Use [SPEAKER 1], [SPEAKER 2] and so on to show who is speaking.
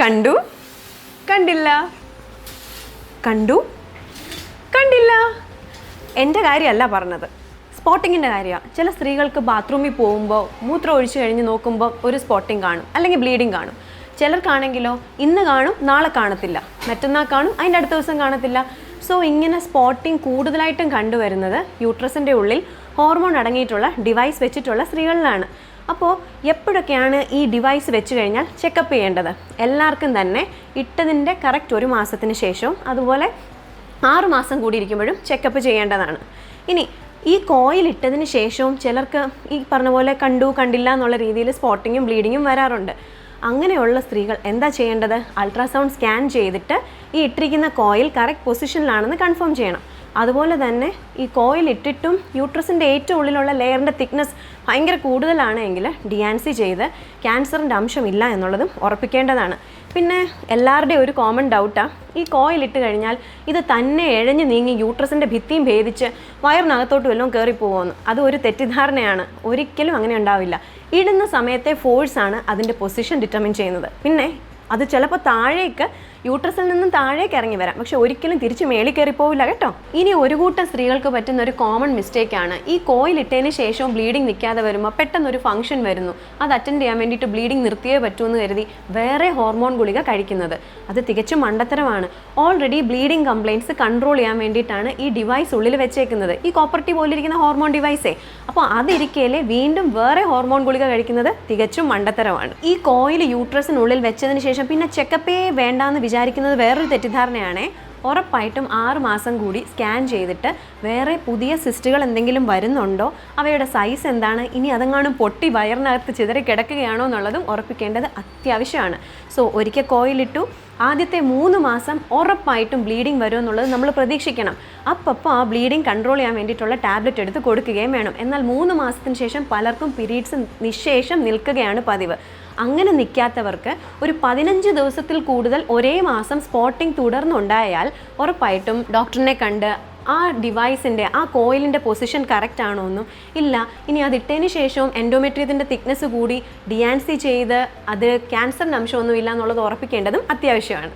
[SPEAKER 1] കണ്ടു? കണ്ടില്ല. കണ്ടു? കണ്ടില്ല. എന്റെ കാര്യമല്ല പറഞ്ഞത്. സ്പോട്ടിങ്ങിന്റെ കാര്യമാണ് ചില സ്ത്രീകൾക്ക് ബാത്റൂമിൽ പോകുമ്പോൾ മൂത്രം ഒഴിച്ചു കഴിഞ്ഞ് നോക്കുമ്പോൾ ഒരു സ്പോട്ടിങ് കാണും. അല്ലെങ്കിൽ ബ്ലീഡിങ് കാണും. ചിലർക്കാണെങ്കിലോ ഇന്ന് കാണും നാളെ കാണത്തില്ല. മറ്റന്നാൾ കാണും അതിന്റെ അടുത്ത ദിവസം കാണത്തില്ല. സോ ഇങ്ങനെ സ്പോട്ടിങ് കൂടുതലായിട്ടും കണ്ടുവരുന്നത് യൂട്രസിന്റെ ഉള്ളിൽ ഹോർമോൺ അടങ്ങിയിട്ടുള്ള ഡിവൈസ് വെച്ചിട്ടുള്ള സ്ത്രീകളിലാണ്. അപ്പോൾ എപ്പോഴൊക്കെയാണ് ഈ ഡിവൈസ് വെച്ച് കഴിഞ്ഞാൽ ചെക്കപ്പ് ചെയ്യേണ്ടത്? എല്ലാവർക്കും തന്നെ ഇട്ടതിന്റെ കറക്റ്റ് ഒരു മാസത്തിന് ശേഷവും അതുപോലെ ആറ് മാസം കൂടി ഇരിക്കുമ്പോഴും ചെക്കപ്പ് ചെയ്യേണ്ടതാണ്. ഇനി ഈ കോയിൽ ഇട്ടതിന് ശേഷവും ചിലർക്ക് ഈ പറഞ്ഞ പോലെ കണ്ടു കണ്ടില്ല എന്നുള്ള രീതിയിൽ സ്പോട്ടിങ്ങും ബ്ലീഡിങ്ങും വരാറുണ്ട്. അങ്ങനെയുള്ള സ്ത്രീകൾ എന്താ ചെയ്യേണ്ടത്? അൾട്രാസൗണ്ട് സ്കാൻ ചെയ്തിട്ട് ഈ ഇട്ടിരിക്കുന്ന കോയിൽ കറക്റ്റ് പൊസിഷനിലാണെന്ന് കൺഫേം ചെയ്യണം. അതുപോലെ തന്നെ ഈ കോയിൽ ഇട്ടിട്ടും യൂട്രസിന്റെ ഏറ്റവും ഉള്ളിലുള്ള ലെയറിന്റെ തിക്നെസ് ഭയങ്കര കൂടുതലാണ് എങ്കിൽ ഡിയാൻസി ചെയ്ത് ക്യാൻസറിന്റെ ഇല്ല എന്നുള്ളതും ഉറപ്പിക്കേണ്ടതാണ്. പിന്നെ എല്ലാവരുടെയും ഒരു കോമൺ ഡൗട്ടാണ് ഈ കോയിൽ ഇട്ട് കഴിഞ്ഞാൽ ഇത് തന്നെ എഴഞ്ഞ് നീങ്ങി യൂട്രസിന്റെ ഭിത്തിയും ഭേദിച്ച് വയറിനകത്തോട്ട് വല്ലതും കയറിപ്പോകുമെന്ന് അത് ഒരു തെറ്റിദ്ധാരണയാണ്. ഒരിക്കലും അങ്ങനെ ഉണ്ടാവില്ല. ഇടുന്ന സമയത്തെ ഫോഴ്സാണ് അതിന്റെ പൊസിഷൻ ഡിറ്റർമിൻ ചെയ്യുന്നത്. പിന്നെ അത് ചിലപ്പോൾ താഴേക്ക് യൂട്രസിൽ നിന്നും താഴേക്ക് ഇറങ്ങി വരാം. പക്ഷെ ഒരിക്കലും തിരിച്ച് മേളിൽ കയറി പോവില്ല കേട്ടോ. ഇനി ഒരു കൂട്ടം സ്ത്രീകൾക്ക് പറ്റുന്ന ഒരു കോമൺ മിസ്റ്റേക്ക് ആണ്. ഈ കോയിൽ ഇട്ടതിന് ശേഷവും ബ്ലീഡിംഗ് നിൽക്കാതെ വരുമ്പോൾ പെട്ടെന്ന് ഒരു ഫംഗ്ഷൻ വരുന്നു. അത് അറ്റൻഡ് ചെയ്യാൻ വേണ്ടിയിട്ട് ബ്ലീഡിംഗ് നിർത്തിയേ പറ്റുമെന്ന് കരുതി വേറെ ഹോർമോൺ ഗുളിക കഴിക്കുന്നത്. അത് തികച്ചും മണ്ടത്തരമാണ്. ഓൾറെഡി ബ്ലീഡിംഗ് കംപ്ലയിൻസ് കൺട്രോൾ ചെയ്യാൻ വേണ്ടിയിട്ടാണ് ഈ ഡിവൈസ് ഉള്ളിൽ വെച്ചേക്കുന്നത്. ഈ കോപ്പർട്ടി പോലിരിക്കുന്ന ഹോർമോൺ ഡിവൈസേ അപ്പോൾ അതിരിക്കലേ വീണ്ടും വേറെ ഹോർമോൺ ഗുളിക കഴിക്കുന്നത് തികച്ചും മണ്ടത്തരമാണ്. ഈ കോയിൽ യൂട്രസിനുള്ളിൽ വെച്ചതിന് ശേഷം പിന്നെ ചെക്കപ്പേ വേണ്ടാന്ന് വിചാരിക്കുന്നത് വേറൊരു തെറ്റിദ്ധാരണയാണേ. ഉറപ്പായിട്ടും ആറ് മാസം കൂടി സ്കാൻ ചെയ്തിട്ട് വേറെ പുതിയ സിസ്റ്റുകൾ എന്തെങ്കിലും വരുന്നുണ്ടോ? അവയുടെ സൈസ് എന്താണ്? ഇനി അതങ്ങാനും പൊട്ടി വയറിനകത്ത് ചിതറി കിടക്കുകയാണോ എന്നുള്ളതും ഉറപ്പിക്കേണ്ടത് അത്യാവശ്യമാണ്. സോ ഒരിക്കൽ കോയിലിട്ടു. ആദ്യത്തെ മൂന്ന് മാസം ഉറപ്പായിട്ടും ബ്ലീഡിംഗ് വരുമെന്നുള്ളത് നമ്മൾ പ്രതീക്ഷിക്കണം. അപ്പോൾ ആ ബ്ലീഡിംഗ് കൺട്രോൾ ചെയ്യാൻ വേണ്ടിയിട്ടുള്ള ടാബ്ലറ്റ് എടുത്ത് കൊടുക്കുകയും വേണം. എന്നാൽ മൂന്ന് മാസത്തിന് ശേഷം പലർക്കും പീരീഡ്സ് നിശേഷം നിൽക്കുകയാണ് പതിവ്. അങ്ങനെ നിൽക്കാത്തവർക്ക് ഒരു പതിനഞ്ച് ദിവസത്തിൽ കൂടുതൽ ഒരേ മാസം സ്പോട്ടിംഗ് തുടർന്നുണ്ടായാൽ ഉറപ്പായിട്ടും ഡോക്ടറിനെ കണ്ട് ആ ഡിവൈസിന്റെ ആ കോയിലിന്റെ പൊസിഷൻ കറക്റ്റ് ആണോ എന്നും ഇല്ല. ഇനി അതിട്ടതിന് ശേഷവും എൻഡോമെട്രിയത്തിന്റെ തിക്നെസ് കൂടി ഡിയാൻസി ചെയ്ത് അത് ക്യാൻസറിന്റെ അംശമൊന്നും ഇല്ല എന്നുള്ളത് ഉറപ്പിക്കേണ്ടതും അത്യാവശ്യമാണ്.